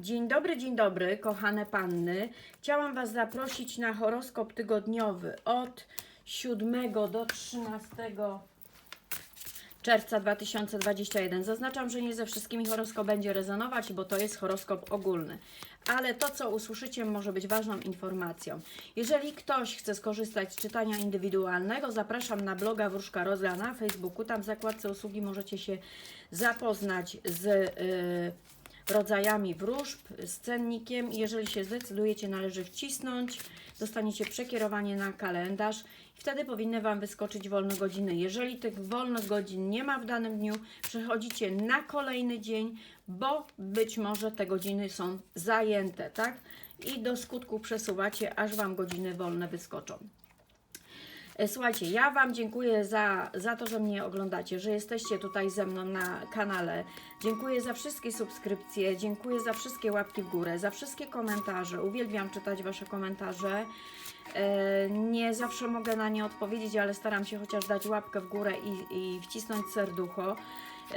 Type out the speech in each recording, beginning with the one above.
Dzień dobry, dzień dobry, kochane panny. Chciałam Was zaprosić na horoskop tygodniowy od 7 do 13 czerwca 2021. Zaznaczam, że nie ze wszystkimi horoskop będzie rezonować, bo to jest horoskop ogólny. Ale to, co usłyszycie, może być ważną informacją. Jeżeli ktoś chce skorzystać z czytania indywidualnego, zapraszam na bloga Wróżka Rozla na Facebooku. Tam w zakładce usługi możecie się zapoznać z y, rodzajami wróżb, z cennikiem. Jeżeli się zdecydujecie, należy wcisnąć. Dostaniecie przekierowanie na kalendarz i wtedy powinny Wam wyskoczyć wolne godziny. Jeżeli tych wolnych godzin nie ma w danym dniu, przechodzicie na kolejny dzień, bo być może te godziny są zajęte, tak? I do skutku przesuwacie, aż Wam godziny wolne wyskoczą. E, Słuchajcie, ja Wam dziękuję za, za to, że mnie oglądacie, że jesteście tutaj ze mną na kanale. Dziękuję za wszystkie subskrypcje, dziękuję za wszystkie łapki w górę, za wszystkie komentarze. Uwielbiam czytać Wasze komentarze. E, Nie zawsze mogę na nie odpowiedzieć, ale staram się chociaż dać łapkę w górę i, i wcisnąć serducho. E,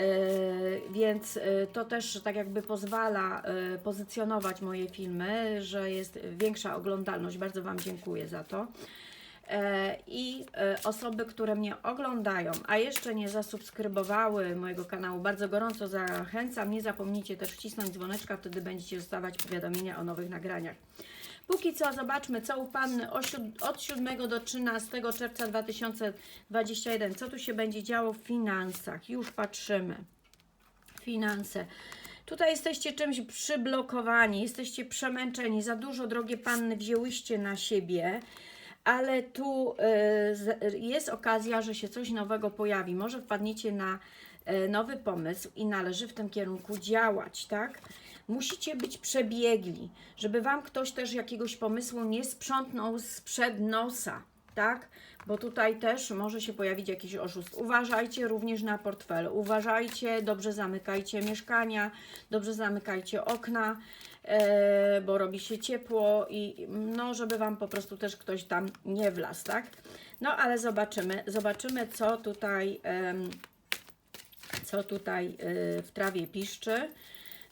Więc to też tak jakby pozwala pozycjonować moje filmy, że jest większa oglądalność. Bardzo Wam dziękuję za to. E, i e, osoby, które mnie oglądają, a jeszcze nie zasubskrybowały mojego kanału, bardzo gorąco zachęcam. Nie zapomnijcie też wcisnąć dzwoneczka, wtedy będziecie dostawać powiadomienia o nowych nagraniach. Póki co zobaczmy, co u Panny od 7 do 13 czerwca 2021. Co tu się będzie działo w finansach? Już patrzymy. Finanse. Tutaj jesteście czymś przyblokowani, jesteście przemęczeni, za dużo, drogie panny, wzięłyście na siebie, ale tu y, jest okazja, że się coś nowego pojawi. Może wpadniecie na y, nowy pomysł i należy w tym kierunku działać, tak? Musicie być przebiegli, żeby Wam ktoś też jakiegoś pomysłu nie sprzątnął sprzed nosa, tak? Bo tutaj też może się pojawić jakiś oszust. Uważajcie również na portfel, uważajcie, dobrze zamykajcie mieszkania, dobrze zamykajcie okna, e, bo robi się ciepło i no, żeby Wam po prostu też ktoś tam nie wlazł, tak? No, ale zobaczymy, zobaczymy, co tutaj, em, co tutaj y, w trawie piszczy.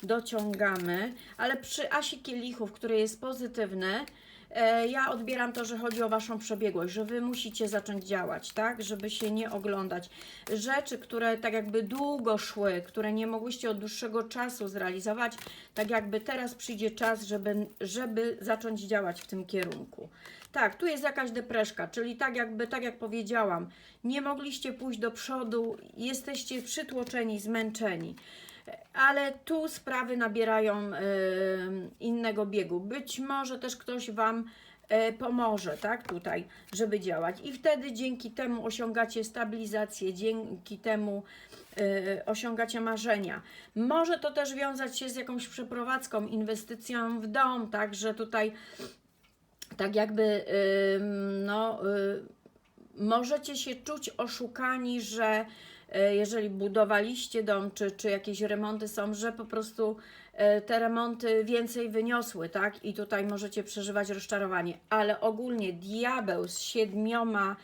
Dociągamy, ale przy Asi Kielichów, który jest pozytywny, e, ja odbieram to, że chodzi o Waszą przebiegłość, że Wy musicie zacząć działać, tak? Żeby się nie oglądać. Rzeczy, które tak jakby długo szły, które nie mogłyście od dłuższego czasu zrealizować, tak jakby teraz przyjdzie czas, żeby, żeby zacząć działać w tym kierunku. Tak, tu jest jakaś depreszka, czyli tak jakby, tak jak powiedziałam, nie mogliście pójść do przodu, jesteście przytłoczeni, zmęczeni ale tu sprawy nabierają e, innego biegu. Być może też ktoś Wam e, pomoże, tak, tutaj, żeby działać. I wtedy dzięki temu osiągacie stabilizację, dzięki temu e, osiągacie marzenia. Może to też wiązać się z jakąś przeprowadzką, inwestycją w dom, tak, że tutaj tak jakby no, y, możecie się czuć oszukani, że jeżeli budowaliście dom, czy, czy jakieś remonty są, że po prostu y, te remonty więcej wyniosły, tak? I tutaj możecie przeżywać rozczarowanie. Ale ogólnie diabeł z siedmioma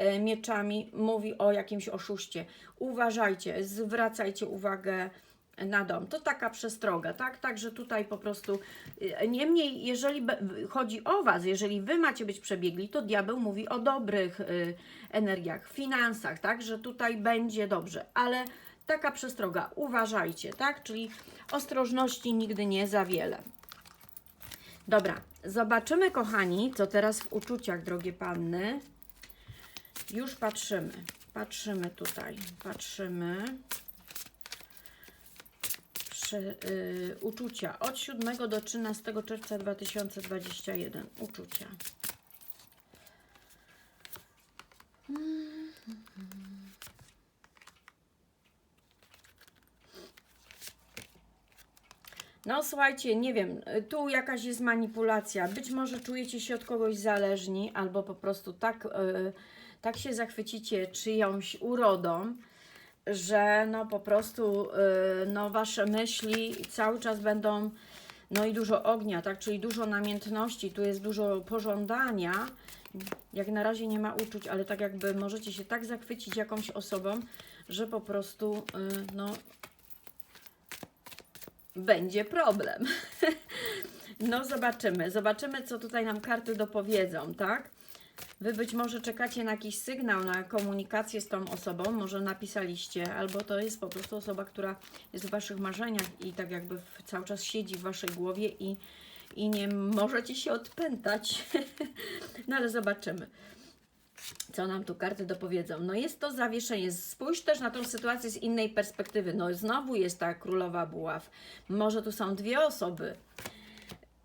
y, mieczami mówi o jakimś oszuście. Uważajcie, zwracajcie uwagę na dom. To taka przestroga, tak? Także tutaj po prostu. y, Niemniej, jeżeli chodzi o Was, jeżeli Wy macie być przebiegli, to diabeł mówi o dobrych y, energiach, finansach, tak? Że tutaj będzie dobrze, ale taka przestroga, uważajcie, tak? Czyli ostrożności nigdy nie za wiele. Dobra, zobaczymy, kochani, co teraz w uczuciach, drogie panny. Już patrzymy, patrzymy tutaj, patrzymy przy, y, uczucia od 7 do 13 czerwca 2021. Uczucia. No słuchajcie, nie wiem, tu jakaś jest manipulacja. Być może czujecie się od kogoś zależni, albo po prostu tak, y, tak się zachwycicie czyjąś urodą, że no po prostu y, no wasze myśli cały czas będą no i dużo ognia, tak, czyli dużo namiętności, tu jest dużo pożądania. Jak na razie nie ma uczuć, ale tak jakby możecie się tak zachwycić jakąś osobą, że po prostu y, no będzie problem. no zobaczymy, zobaczymy co tutaj nam karty dopowiedzą, tak? Wy być może czekacie na jakiś sygnał, na komunikację z tą osobą, może napisaliście, albo to jest po prostu osoba, która jest w Waszych marzeniach i tak jakby cały czas siedzi w Waszej głowie i, i nie możecie się odpętać. no ale zobaczymy co nam tu karty dopowiedzą. No jest to zawieszenie. Spójrz też na tą sytuację z innej perspektywy. No znowu jest ta królowa buław. Może tu są dwie osoby.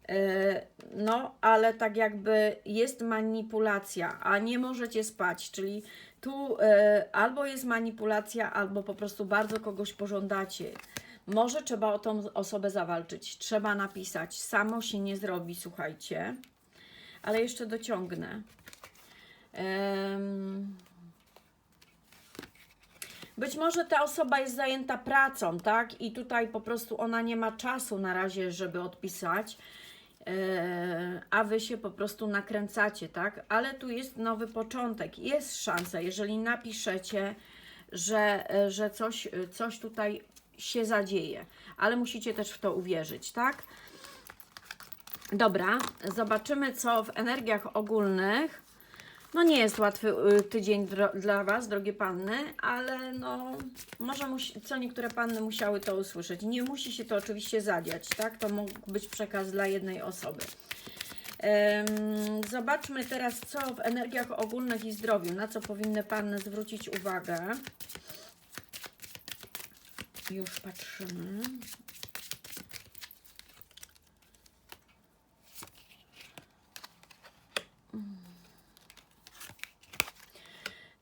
E, No, ale tak jakby jest manipulacja, a nie możecie spać, czyli tu e, albo jest manipulacja, albo po prostu bardzo kogoś pożądacie. Może trzeba o tą osobę zawalczyć, trzeba napisać. Samo się nie zrobi, słuchajcie. Ale jeszcze dociągnę. Em, Być może ta osoba jest zajęta pracą, tak? I tutaj po prostu ona nie ma czasu na razie, żeby odpisać, a wy się po prostu nakręcacie, tak? Ale tu jest nowy początek, jest szansa, jeżeli napiszecie, że, e, że coś, coś tutaj się zadzieje, ale musicie też w to uwierzyć, tak? Dobra, zobaczymy, co w energiach ogólnych. No nie jest łatwy y, tydzień dla Was, drogie panny, ale no może co niektóre panny musiały to usłyszeć. Nie musi się to oczywiście zadziać, tak? To mógł być przekaz dla jednej osoby. Em, zobaczmy teraz, co w energiach ogólnych i zdrowiu, na co powinny panny zwrócić uwagę. Już patrzymy.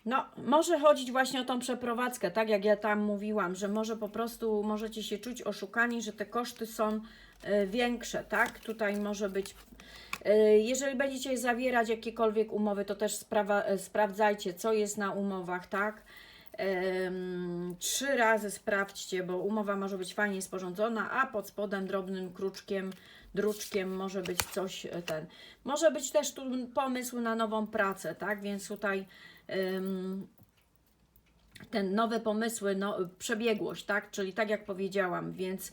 No, może chodzić właśnie o tą przeprowadzkę, tak jak ja tam mówiłam, że może po prostu możecie się czuć oszukani, że te koszty są e, większe, tak? Tutaj może być. e, Jeżeli będziecie zawierać jakiekolwiek umowy, to też sprawa, e, sprawdzajcie, co jest na umowach, tak? Trzy razy sprawdźcie, bo umowa może być fajnie sporządzona, a pod spodem drobnym kruczkiem, druczkiem może być coś e, ten. Może być też tu pomysł na nową pracę, tak? Więc tutaj ten nowe pomysły, no, przebiegłość, tak? Czyli tak jak powiedziałam, więc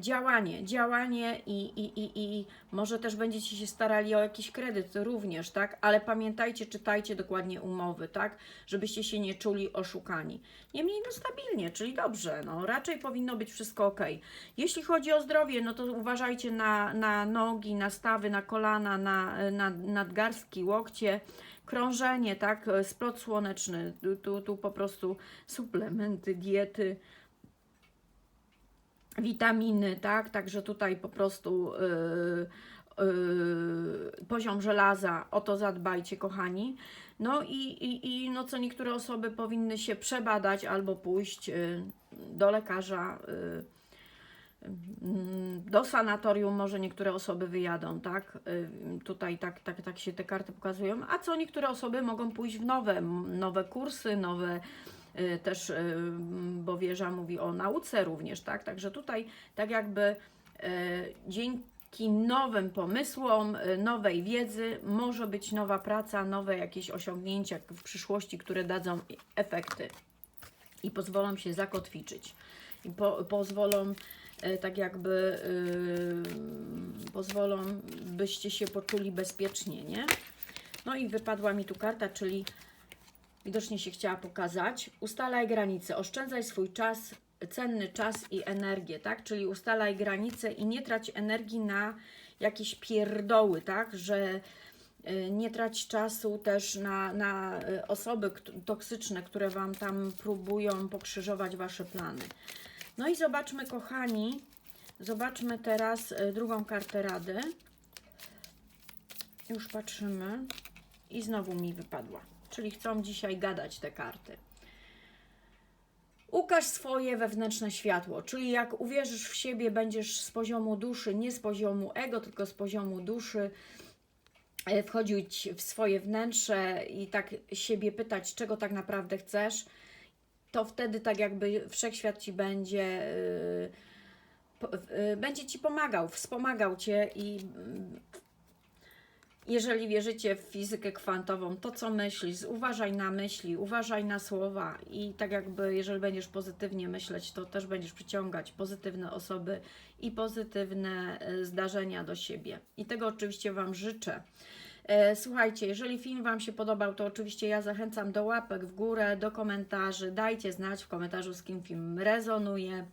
działanie, działanie i, i, i, i może też będziecie się starali o jakiś kredyt również, tak? Ale pamiętajcie, czytajcie dokładnie umowy, tak? Żebyście się nie czuli oszukani. Niemniej no stabilnie, czyli dobrze, no raczej powinno być wszystko ok. Jeśli chodzi o zdrowie, no to uważajcie na, na nogi, na stawy, na kolana, na, na nadgarstki, łokcie, krążenie, tak? Splot słoneczny, tu, tu po prostu suplementy, diety, witaminy, tak? Także tutaj po prostu yy, yy, poziom żelaza, o to zadbajcie, kochani. No i, i, i no co niektóre osoby powinny się przebadać albo pójść yy, do lekarza. Yy, do sanatorium może niektóre osoby wyjadą, tak? Y, Tutaj tak, tak, tak się te karty pokazują, a co niektóre osoby mogą pójść w nowe, nowe kursy, nowe też, y, bo wieża mówi o nauce również, tak? Także tutaj tak jakby y, dzięki nowym pomysłom, y, nowej wiedzy może być nowa praca, nowe jakieś osiągnięcia w przyszłości, które dadzą efekty i pozwolą się zakotwiczyć. I po, pozwolą tak jakby yy, pozwolą, byście się poczuli bezpiecznie, nie? No i wypadła mi tu karta, czyli widocznie się chciała pokazać. Ustalaj granice, oszczędzaj swój czas, cenny czas i energię, tak? Czyli ustalaj granice i nie trać energii na jakieś pierdoły, tak? Że y, nie trać czasu też na, na y, osoby toksyczne, które Wam tam próbują pokrzyżować Wasze plany. No i zobaczmy, kochani, zobaczmy teraz y, drugą kartę rady. Już patrzymy i znowu mi wypadła. Czyli chcą dzisiaj gadać te karty. Ukaż swoje wewnętrzne światło, czyli jak uwierzysz w siebie, będziesz z poziomu duszy, nie z poziomu ego, tylko z poziomu duszy, e, wchodzić w swoje wnętrze i tak siebie pytać, czego tak naprawdę chcesz, to wtedy tak jakby wszechświat ci będzie, yy, będzie ci pomagał, wspomagał cię i mm, jeżeli wierzycie w fizykę kwantową, to co myślisz, uważaj na myśli, uważaj na słowa i tak jakby, jeżeli będziesz pozytywnie myśleć, to też będziesz przyciągać pozytywne osoby i pozytywne e, zdarzenia do siebie. I tego oczywiście Wam życzę. E, Słuchajcie, jeżeli film Wam się podobał, to oczywiście ja zachęcam do łapek w górę, do komentarzy. Dajcie znać w komentarzu, z kim film rezonuje.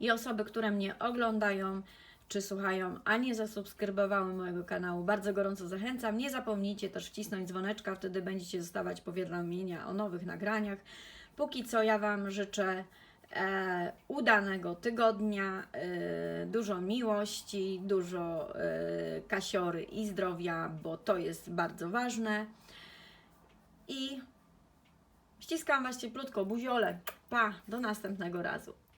I osoby, które mnie oglądają czy słuchają, a nie zasubskrybowały mojego kanału, bardzo gorąco zachęcam. Nie zapomnijcie też wcisnąć dzwoneczka, wtedy będziecie dostawać powiadomienia o nowych nagraniach. Póki co ja Wam życzę e, udanego tygodnia, e, dużo miłości, dużo e, kasiory i zdrowia, bo to jest bardzo ważne. I ściskam Was cieplutko, buziole. Pa, do następnego razu.